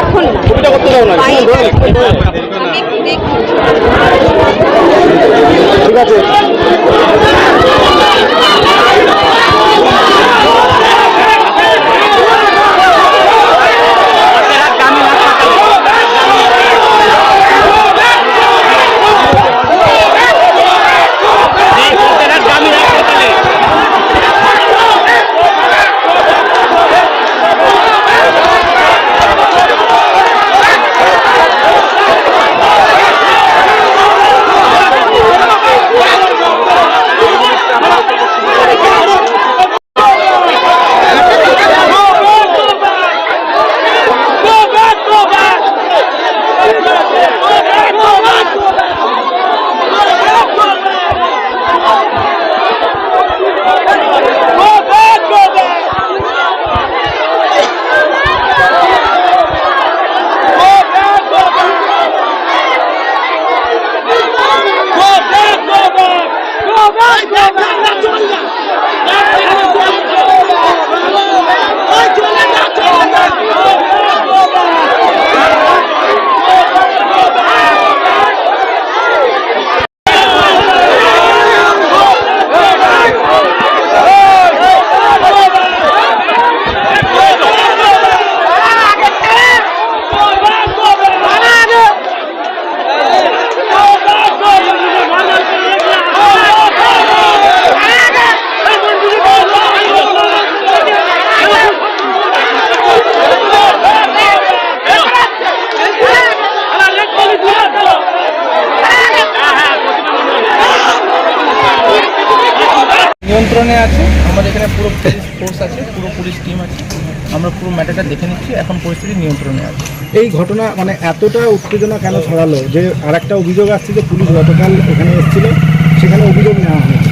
এখন ঠিক আছে। নিয়ন্ত্রণে আছে। আমাদের এখানে পুরো পুলিশ ফোর্স আছে পুরো পুলিশ টিম আছে। আমরা পুরো ম্যাটারটা দেখে নিচ্ছি এখন পরিস্থিতি নিয়ন্ত্রণে আছে। এই ঘটনা মানে এতটা উত্তেজনা কেন ছড়ালো? যে আর একটা অভিযোগ আসছে যে পুলিশ গতকাল এখানে এসেছিল সেখানে অভিযোগ নেওয়া হয়েছে।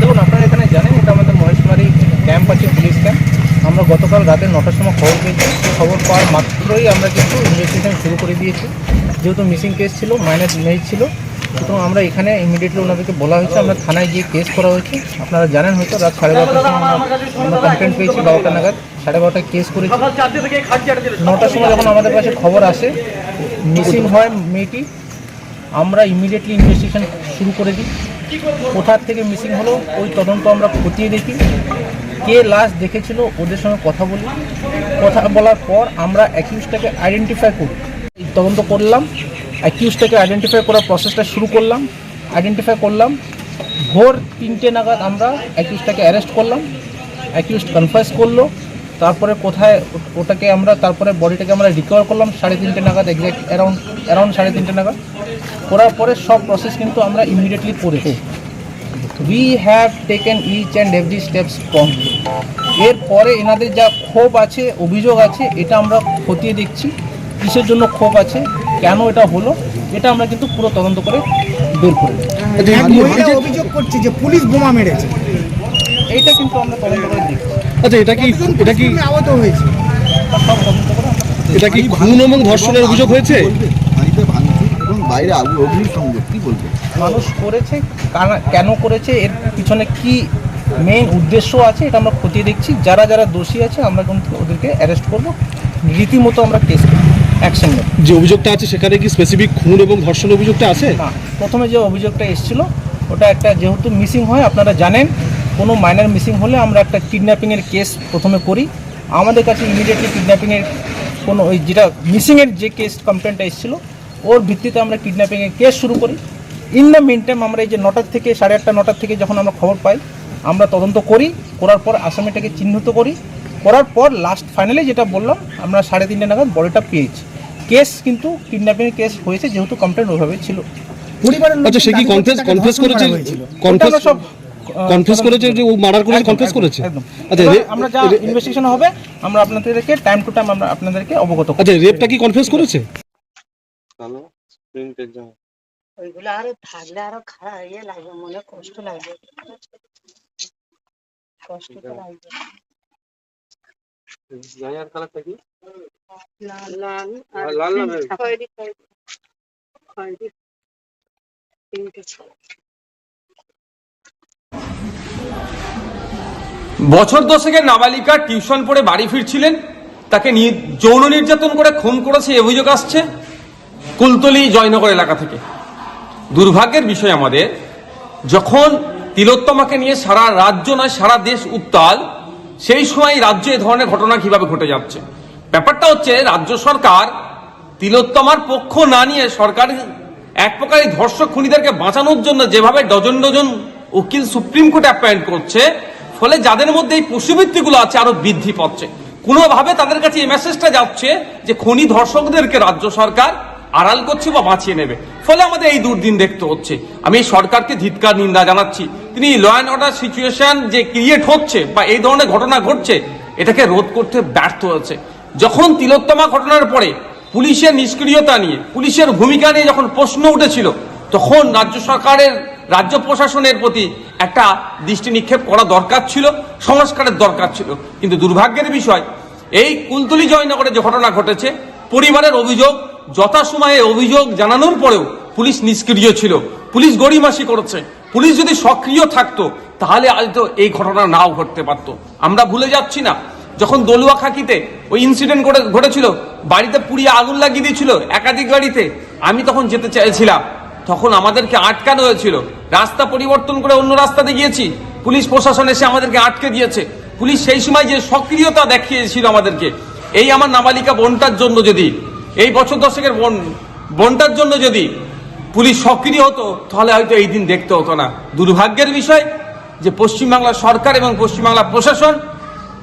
দেখুন আপনারা এখানে জানেন এটা আমাদের মহেশমারি ক্যাম্প আছে পুলিশ ক্যাম্প আমরা গতকাল রাতে নটার সময় খবর পেয়েছি। খবর পাওয়ার মাত্রই আমরা কিন্তু ইনভেস্টিগেশন শুরু করে দিয়েছি। যেহেতু মিসিং কেস ছিল মাইনার মেয়ে ছিল সুতরাং আমরা এখানে ইমিডিয়েটলি ওনাদেরকে বলা হয়েছে, আমরা থানায় গিয়ে কেস করা হয়েছে। আপনারা জানেন হয়তো রাত সাড়ে বারোটার সময় আমরা কমপ্লেন পেয়েছি বারোটা নাগাদ, সাড়ে বারোটায় কেস করেছি। নটার সময় যখন আমাদের কাছে খবর আসে মিসিং হয় মেয়েটি, আমরা ইমিডিয়েটলি ইনভেস্টিগেশন শুরু করে দিই। কোথার থেকে মিসিং হলো, ওই তদন্ত আমরা খতিয়ে দেখি। কে লাশ দেখেছিল, ওদের সঙ্গে কথা বলি। কথা বলার পর আমরা অ্যাকিউজটাকে আইডেন্টিফাই করি। তদন্ত করলাম। অ্যাকিউজটাকে আইডেন্টিফাই করার প্রসেসটা শুরু করলাম আইডেন্টিফাই করলাম, ভোর তিনটে নাগাদ আমরা অ্যাকিউজটাকে অ্যারেস্ট করলাম অ্যাকিউজ কনফার্স করল, তারপরে কোথায় ওটাকে আমরা, তারপরে বডিটাকে আমরা রিকভার করলাম সাড়ে তিনটে নাগাদ এক্স্যাক্ট অ্যারাউন্ড অ্যারাউন্ড সাড়ে তিনটে নাগাদ। করার পরে সব প্রসেস কিন্তু আমরা ইমিডিয়েটলি করেছি we have taken each and every steps promptly এরপরে এনাদের যা ক্ষোভ আছে, অভিযোগ আছে, এটা আমরা খতিয়ে দেখছি। কিসের জন্য ক্ষোভ আছে? কেন এটা হলো এটা আমরা কিন্তু পুরো তদন্ত করে বের করে দেব। অভিযোগ করছে যে পুলিশ বোমা মেরেছে। এইটা কিন্তু আমরা তদন্ত করে দেখছি আচ্ছা এটা কি এটা কি আহত হয়েছে। সব তদন্ত করে এটা কি খুন এবং ধর্ষণের অভিযোগ হয়েছে? বাড়িতে ভাঙচুর এবং বাইরে আগুন অগ্নিসংযোগ কি বলবে। মানুষ করেছে কেন করেছে এর পিছনে কি মেইন উদ্দেশ্য আছে এটা আমরা খতিয়ে দেখছি। যারা যারা দোষী আছে আমরা কিন্তু ওদেরকে অ্যারেস্ট করব। রীতিমতো আমরা টেস্ট কেস অ্যাকশন নেব যে অভিযোগটা আছে সেখানে কি স্পেসিফিক খুন এবং ধর্ষণ অভিযোগটা আছে? না প্রথমে যে অভিযোগটা এসেছিল ওটা একটা যেহেতু মিসিং হয় আপনারা জানেন কোনো মাইনার মিসিং হলে আমরা একটা কিডন্যাপিংয়ের কেস প্রথমে করি। আমাদের কাছে ইমিডিয়েটলি কিডন্যাপিংয়ের কোনো ওই যেটা মিসিংয়ের যে কেস কমপ্লেনটা এসেছিল ওর ভিত্তিতে আমরা কিডন্যাপিংয়ের কেস শুরু করি। ইন দ্য মিন টাইম আমরা এই যে নটার থেকে সাড়ে আটটা নটার থেকে যখন আমরা খবর পাই আমরা তদন্ত করি করার পর আসামিটাকে চিহ্নিত করি। করার পর লাস্ট ফাইনালি যেটা বললাম আমরা সাড়ে তিনটে নাগাদ বডিটা পেয়েছি। কেস কিন্তু কিডন্যাপিংয়ের কেস হয়েছে যেহেতু কমপ্লেন ওইভাবে ছিল। পরিবারের আচ্ছা সে কি কনফেস কনফেস করেছে? কনফেস সব কনফেস করেছে যে ও মার্ডার করেছে কনফেস করেছে? একদম। আচ্ছা আমরা যা ইনভেস্টিগেশন হবে আমরা আপনাদেরকে টাইম টু টাইম আমরা আপনাদেরকে অবগত করব। আচ্ছা রেপটা কি কনফেস করেছে? ওইগুলো আরও থাকলে আরও খারাপ ইয়ে লাগবে মনে কষ্ট লাগবে। কষ্ট তো লাগবে। বছর দশেকের নাবালিকা টিউশন পড়ে বাড়ি ফিরছিলেন। তাকে যৌন নির্যাতন করে খুন করেছে অভিযোগ আসছে কুলতলি জয়নগর এলাকা থেকে। দুর্ভাগ্যের বিষয় আমাদের, যখন তিলোত্তমাকে নিয়ে সারা রাজ্য নয়, সারা দেশ উত্তাল, সেই সময় রাজ্যে এ ধরনের ঘটনা কীভাবে ঘটে যাচ্ছে? ব্যাপারটা হচ্ছে, রাজ্য সরকার তিলোত্তমার পক্ষ না নিয়ে সরকার এক প্রকার ধর্ষক খুনিদেরকে বাঁচানোর জন্য যেভাবে ডজন ডজন উকিল সুপ্রিম কোর্টে অ্যাপয়েন্ট করছে, ফলে যাদের মধ্যে এই পশুবৃত্তিগুলো আছে আরও বৃদ্ধি পাচ্ছে। কোনোভাবে তাদের কাছে এই মেসেজটা যাচ্ছে যে খনি ধর্ষকদেরকে রাজ্য সরকার আড়াল করছে বা বাঁচিয়ে নেবে। ফলে আমাদের এই দুর্দিন দেখতে হচ্ছে। আমি সরকারকে ধিৎকার, নিন্দা জানাচ্ছি। তিনি ল অ্যান্ড অর্ডার সিচুয়েশন যে ক্রিয়েট হচ্ছে বা এই ধরনের ঘটনা ঘটছে, এটাকে রোধ করতে ব্যর্থ হয়েছে। যখন তিলোত্তমা ঘটনার পরে পুলিশের নিষ্ক্রিয়তা নিয়ে, পুলিশের ভূমিকা নিয়ে যখন প্রশ্ন উঠেছিল, তখন রাজ্য সরকারের, রাজ্য প্রশাসনের প্রতি একটা দৃষ্টি নিক্ষেপ করা দরকার ছিল, সংস্কারের দরকার ছিল। কিন্তু দুর্ভাগ্যের বিষয়, এই কুলতলি জয়নগরে যে ঘটনা ঘটেছে, পরিবারের অভিযোগ, যথাসময়ে অভিযোগ জানানোর পরেও পুলিশ নিষ্ক্রিয় ছিল। পুলিশ গড়িমাসি করেছে। পুলিশ যদি সক্রিয় থাকতো, তাহলে আজ তো এই ঘটনা নাও ঘটতে পারতো। আমরা ভুলে যাচ্ছি না, যখন দলুয়া খাকিতে ওই ইনসিডেন্ট ঘটেছিল। বাড়িতে পুড়িয়ে আগুন লাগিয়ে দিয়েছিল একাধিক গাড়িতে আমি তখন যেতে চাইছিলাম। তখন আমাদেরকে আটকানো হয়েছিল। রাস্তা পরিবর্তন করে অন্য রাস্তাতে গিয়েছি। পুলিশ প্রশাসন এসে আমাদেরকে আটকে দিয়েছে। পুলিশ সেই সময় যে সক্রিয়তা দেখিয়েছিল আমাদেরকে, এই আমার নাবালিকা বোনটার জন্য যদি, এই বছর দশকের বোন, বোনটার জন্য যদি পুলিশ সক্রিয় হতো, তাহলে হয়তো এই দিন দেখতে হতো না। দুর্ভাগ্যের বিষয় যে পশ্চিমবাংলা সরকার এবং পশ্চিমবাংলা প্রশাসন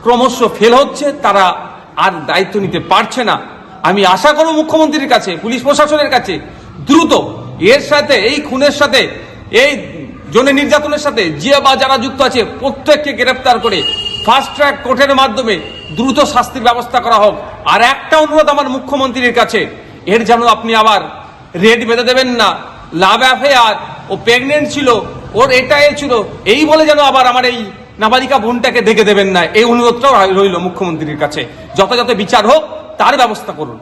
ক্রমশ ফেল হচ্ছে, তারা আর দায়িত্ব নিতে পারছে না। আমি আশা করব মুখ্যমন্ত্রীর কাছে, পুলিশ প্রশাসনের কাছে, দ্রুত এর সাথে, এই খুনের সাথে, এই জনে নির্যাতনের সাথে যে বা যারা যুক্ত আছে, প্রত্যেককে গ্রেপ্তার করে ফাস্ট ট্র্যাক কোর্টের মাধ্যমে দ্রুত শাস্তির ব্যবস্থা করা হোক। আর একটা অনুরোধ আমার মুখ্যমন্ত্রীর কাছে, এর যেন আপনি আবার রেড বেঁধে দেবেন না। লাভ অ্যাফেয়ার ও প্রেগনেন্ট ছিল, ওর এটা এ ছিল, এই বলে যেন আবার আমার এই নাবালিকা বোনটাকে দেখে দেবেন না। এই অনুরোধটাও রইল মুখ্যমন্ত্রীর কাছে। যথাযথ বিচার হোক, তার ব্যবস্থা করুন।